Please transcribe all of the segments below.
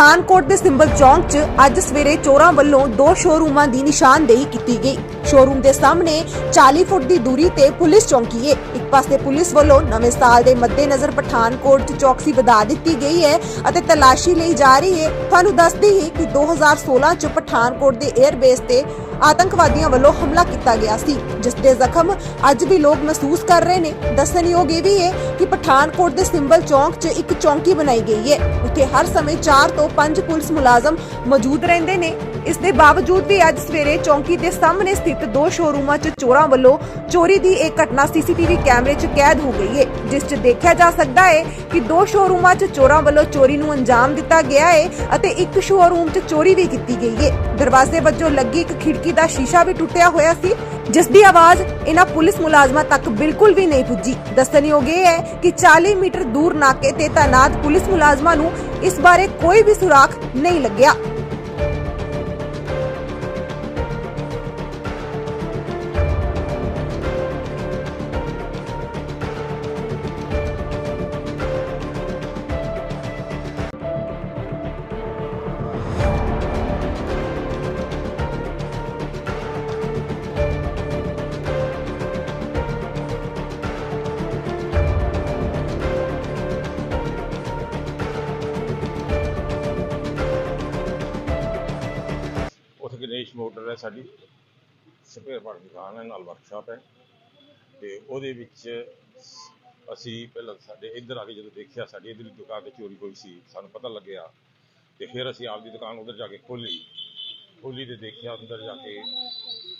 ਪਠਾਨਕੋਟ ਦੇ ਸਿੰਬਲ ਚੌਂਕ 'ਚ ਅੱਜ ਸਵੇਰੇ ਚੋਰਾਂ ਵੱਲੋਂ ਦੋ ਸ਼ੋਰੂਮਾਂ ਦੀ ਨਿਸ਼ਾਨਦੇਹੀ ਕੀਤੀ ਗਈ। ਸ਼ੋਰੂਮ ਦੇ ਸਾਹਮਣੇ 40 ਫੁੱਟ ਦੀ ਦੂਰੀ ਤੇ ਪੁਲਿਸ ਚੌਂਕੀ ਹੈ ਇੱਕ ਪਾਸੇ ਪੁਲਿਸ ਵੱਲੋਂ ਨਵੇਂ ਸਾਲ ਦੇ ਮੱਦੇਨਜ਼ਰ ਪਠਾਨਕੋਟ 'ਚ ਚੌਕਸੀ ਵਧਾ ਦਿੱਤੀ ਗਈ ਹੈ ਅਤੇ ਤਲਾਸ਼ੀ ਲਈ ਜਾ ਰਹੀ ਹੈ ਤੁਹਾਨੂੰ ਦੱਸਦੀ ਹੀ ਕਿ 2016 'ਚ ਪਠਾਨਕੋਟ ਦੇ 에ਅਰਬੇਸ ਤੇ ਆਤੰਕਵਾਦੀਆਂ ਵੱਲੋਂ ਹਮਲਾ ਕੀਤਾ ਗਿਆ ਸੀ, ਜਿਸ ਦੇ ਜ਼ਖਮ ਅੱਜ ਵੀ ਲੋਕ ਮਹਿਸੂਸ ਕਰ ਰਹੇ ਨੇ। ਦੱਸਣਯੋਗ ਇਹ ਵੀ ਹੈ ਕਿ ਪਠਾਨਕੋਟ ਦੇ ਸਿੰਬਲ ਚੌਂਕ 'ਚ ਇੱਕ ਚੌਂਕੀ ਬਣਾਈ ਗਈ ਹੈ, ਉੱਥੇ ਹਰ ਸਮੇਂ 4 ਤੋਂ 5 ਪੁਲਿਸ ਮੁਲਾਜ਼ਮ ਮੌਜੂਦ ਰਹਿੰਦੇ ਨੇ। ਇਸ ਦੇ ਬਾਵਜੂਦ ਵੀ ਅੱਜ ਸਵੇਰੇ ਚੌਂਕੀ ਦੇ ਸਾਹਮਣੇ ਸਥਿਤ ਦੋ ਸ਼ੋਰੂਮਾਂ 'ਚ ਚੋਰਾਂ ਵੱਲੋਂ ਚੋਰੀ ਦੀ ਇਹ ਘਟਨਾ ਸੀਸੀਟੀਵੀ ਕੈਮਰੇ 'ਚ ਕੈਦ ਹੋ ਗਈ ਹੈ ਜਿਸ 'ਚ ਦੇਖਿਆ ਜਾ ਸਕਦਾ ਹੈ ਕਿ ਦੋ ਸ਼ੋਰੂਮਾਂ 'ਚ ਚੋਰਾਂ ਵੱਲੋਂ ਚੋਰੀ ਨੂੰ ਅੰਜਾਮ ਦਿੱਤਾ ਗਿਆ ਹੈ ਅਤੇ ਇੱਕ ਸ਼ੋਰੂਮ 'ਚ ਚੋਰੀ ਵੀ ਕੀਤੀ ਗਈ ਹੈ ਦਰਵਾਜ਼ੇ ਵੱਜੋਂ ਲੱਗੀ ਇੱਕ ਖਿੜਕੀ ਦਾ ਸ਼ੀਸ਼ਾ ਵੀ ਟੁੱਟਿਆ ਹੋਇਆ ਸੀ, ਜਿਸ ਦੀ ਆਵਾਜ਼ ਇਹਨਾਂ ਪੁਲਿਸ ਮੁਲਾਜ਼ਮਾਂ ਤੱਕ ਬਿਲਕੁਲ ਵੀ ਨਹੀਂ ਪੁੱਜੀ। ਦੱਸਣਯੋਗ ਇਹ ਹੈ ਕਿ 40 ਮੀਟਰ ਦੂਰ ਨਾਕੇ ਤੇ ਤਾਇਨਾਤ ਪੁਲਿਸ ਮੁਲਾਜ਼ਮਾਂ ਨੂੰ ਇਸ ਬਾਰੇ ਕੋਈ ਵੀ ਸੁਰਾਖ ਨਹੀਂ ਲੱਗਿਆ। ਉੱਥੇ ਮੋਟਰ ਹੈ ਸਾਡੀ। ਸਪੇਅਰ ਪਾਰਟ ਦੁਕਾਨ ਹੈ, ਨਾਲ ਵਰਕਸ਼ਾਪ ਹੈ। ਤੇ ਉਹਦੇ ਵਿੱਚ ਅਸੀਂ ਪਹਿਲਾਂ ਸਾਡੇ ਇੱਧਰ ਆ ਕੇ ਜਦੋਂ ਦੇਖਿਆ, ਸਾਡੀ ਇੱਧਰ ਦੁਕਾਨ ਤੇ ਚੋਰੀ ਹੋਈ ਸੀ, ਸਾਨੂੰ ਪਤਾ ਲੱਗਿਆ। ਤੇ ਫਿਰ ਅਸੀਂ ਆਪਦੀ ਦੁਕਾਨ ਉਧਰ ਜਾ ਕੇ ਖੋਲੀ ਖੋਲੀ ਤੇ ਦੇਖਿਆ ਅੰਦਰ ਜਾ ਕੇ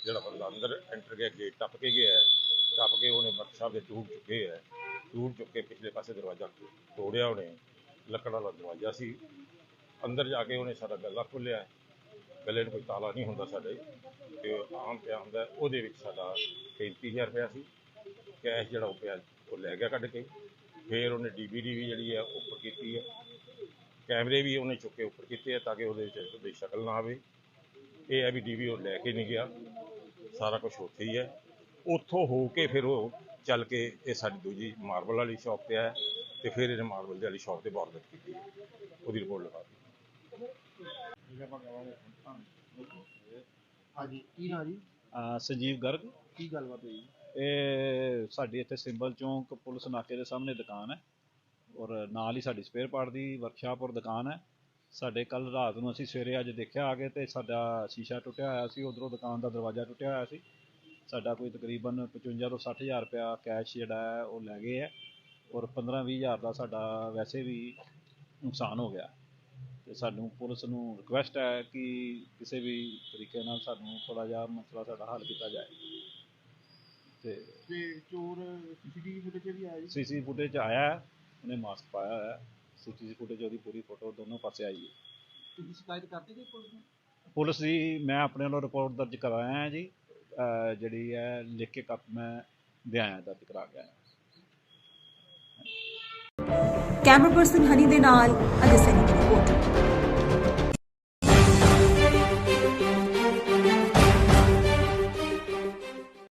ਜਿਹੜਾ ਬੰਦਾ ਅੰਦਰ ਐਂਟਰ ਗਿਆ ਗੇਟ ਟੱਪ ਕੇ ਗਿਆ ਹੈ। ਟੱਪ ਕੇ ਉਹਨੇ ਵਰਕਸ਼ਾਪ ਦੇ ਟੂਟ ਚੁੱਕੇ ਹੈ। ਟੂਟ ਚੁੱਕ ਕੇ ਪਿਛਲੇ ਪਾਸੇ ਦਰਵਾਜ਼ਾ ਤੋੜਿਆ ਉਹਨੇ। ਲੱਕੜ ਵਾਲਾ ਦਰਵਾਜ਼ਾ ਸੀ। ਅੰਦਰ ਜਾ ਕੇ ਉਹਨੇ ਸਾਡਾ ਗੱਲਾ ਖੋਲ੍ਹਿਆ। ਗੱਲੇ ਨੂੰ ਕੋਈ ਤਾਲਾ ਨਹੀਂ ਹੁੰਦਾ ਸਾਡੇ। ਤੇ ਆਮ ਪਿਆ ਹੁੰਦਾ, ਉਹਦੇ ਵਿੱਚ ਸਾਡਾ 33000 ਰੁਪਇਆ ਸੀ। ਕੈਸ਼ ਜਿਹੜਾ ਉਹ ਪਿਆ, ਉਹ ਲੈ ਗਿਆ ਕੱਢ ਕੇ। ਫਿਰ ਉਹਨੇ ਡੀਵੀਡੀ ਵੀ ਜਿਹੜੀ ਹੈ ਉੱਪਰ ਕੀਤੀ ਹੈ ਕੈਮਰੇ ਵੀ ਉਹਨੇ ਚੁੱਕ ਕੇ ਉੱਪਰ ਕੀਤੇ ਆ, ਤਾਂ ਕਿ ਉਹਦੇ ਵਿੱਚ ਉਹਦੀ ਸ਼ਕਲ ਨਾ ਆਵੇ। ਇਹ ਹੈ ਵੀ ਡੀਵੀ ਉਹ ਲੈ ਕੇ ਨਹੀਂ ਗਿਆ। ਸਾਰਾ ਕੁਝ ਉੱਥੇ ਹੀ ਹੈ ਉੱਥੋਂ ਹੋ ਕੇ ਫਿਰ ਉਹ ਚੱਲ ਕੇ ਇਹ ਸਾਡੀ ਦੂਜੀ ਮਾਰਬਲ ਵਾਲੀ ਸ਼ਾਪ ਤੇ ਆਇਆ। ਤੇ ਫਿਰ ਇਹਨੇ ਮਾਰਬਲ ਵਾਲੀ ਸ਼ਾਪ ਤੇ ਬਾਰਗੇਟ ਕੀਤੀ ਉਹਦੀ ਰਿਪੋਰਟ ਲਗਾ ਦਿੱਤੀ। ਹਾਂਜੀ ਕੀ ਨਾਂ ਜੀ? ਅਹ ਸੰਜੀਵ ਗਰਗ। ਕੀ ਗੱਲਬਾਤ ਹੋਈ ਇਹ ਸਾਡੀ ਇੱਥੇ ਸਿੰਬਲ ਚੌਂਕ ਪੁਲਿਸ ਨਾਕੇ ਦੇ ਸਾਹਮਣੇ ਦੁਕਾਨ ਹੈ ਔਰ ਨਾਲ ਹੀ ਸਾਡੀ ਸਪੇਅਰ ਪਾਰਟ ਦੀ ਵਰਕਸ਼ਾਪ ਔਰ ਦੁਕਾਨ ਹੈ। ਸਾਡੇ ਕੱਲ ਰਾਤ ਨੂੰ ਅਸੀਂ ਸਵੇਰੇ ਅੱਜ ਦੇਖਿਆ ਆ ਕੇ ਤੇ ਸਾਡਾ ਸ਼ੀਸ਼ਾ ਟੁੱਟਿਆ ਹੋਇਆ ਸੀ ਉਧਰੋਂ ਦੁਕਾਨ ਦਾ ਦਰਵਾਜ਼ਾ ਟੁੱਟਿਆ ਹੋਇਆ ਸੀ। ਸਾਡਾ ਕੋਈ ਤਕਰੀਬਨ 55 ਤੋਂ 60 ਹਜ਼ਾਰ ਰੁਪਇਆ ਕੈਸ਼ ਜਿਹੜਾ ਹੈ ਉਹ ਲੈ ਗਏ ਹੈ ਔਰ 15 20 ਹਜ਼ਾਰ ਦਾ ਸਾਡਾ ਵੈਸੇ ਵੀ ਨੁਕਸਾਨ ਹੋ ਗਿਆ। ਤੇ ਸਾਨੂੰ ਪੁਲਿਸ ਨੂੰ ਰਿਕੁਐਸਟ ਹੈ ਕਿ ਕਿਸੇ ਵੀ ਤਰੀਕੇ ਨਾਲ ਸਾਨੂੰ ਥੋੜਾ ਜਿਹਾ ਮਸਲਾ ਸਾਡਾ ਹੱਲ ਕੀਤਾ ਜਾਏ। ਤੇ ਤੇ ਚੋਰ ਸੀਸੀਟੀਵੀ ਫੁਟੇਜ ਵੀ ਆਇਆ ਜੀ? ਸੀਸੀ ਫੁਟੇਜ ਆਇਆ ਹੈ, ਉਹਨੇ ਮਾਸਕ ਪਾਇਆ ਹੋਇਆ ਹੈ। ਸੀਸੀ ਫੁਟੇਜ ਉਹਦੀ ਪੂਰੀ ਫੋਟੋ ਦੋਨੋਂ ਪਾਸੇ ਆਈ ਹੈ। ਤੁਸੀਂ ਸ਼ਿਕਾਇਤ ਕਰਤੀ ਜੀ ਪੁਲਿਸ ਨੂੰ? ਪੁਲਿਸ ਦੀ ਮੈਂ ਆਪਣੇ ਵੱਲੋਂ ਰਿਪੋਰਟ ਦਰਜ ਕਰਾਇਆ ਹੈ ਜੀ। ਅਹ ਜਿਹੜੀ ਹੈ ਲਿਖ ਕੇ ਕੱਪ ਮੈਂ ਦੇ ਆਇਆ ਦਰਜ ਕਰਾ ਕੇ ਆਇਆ। ਕੈਮਰਾ ਪਰਸਨ ਹਨੀ ਦੇ ਨਾਲ ਅਜੇ ਸੈਨੀ ਦੀ ਰਿਪੋਰਟ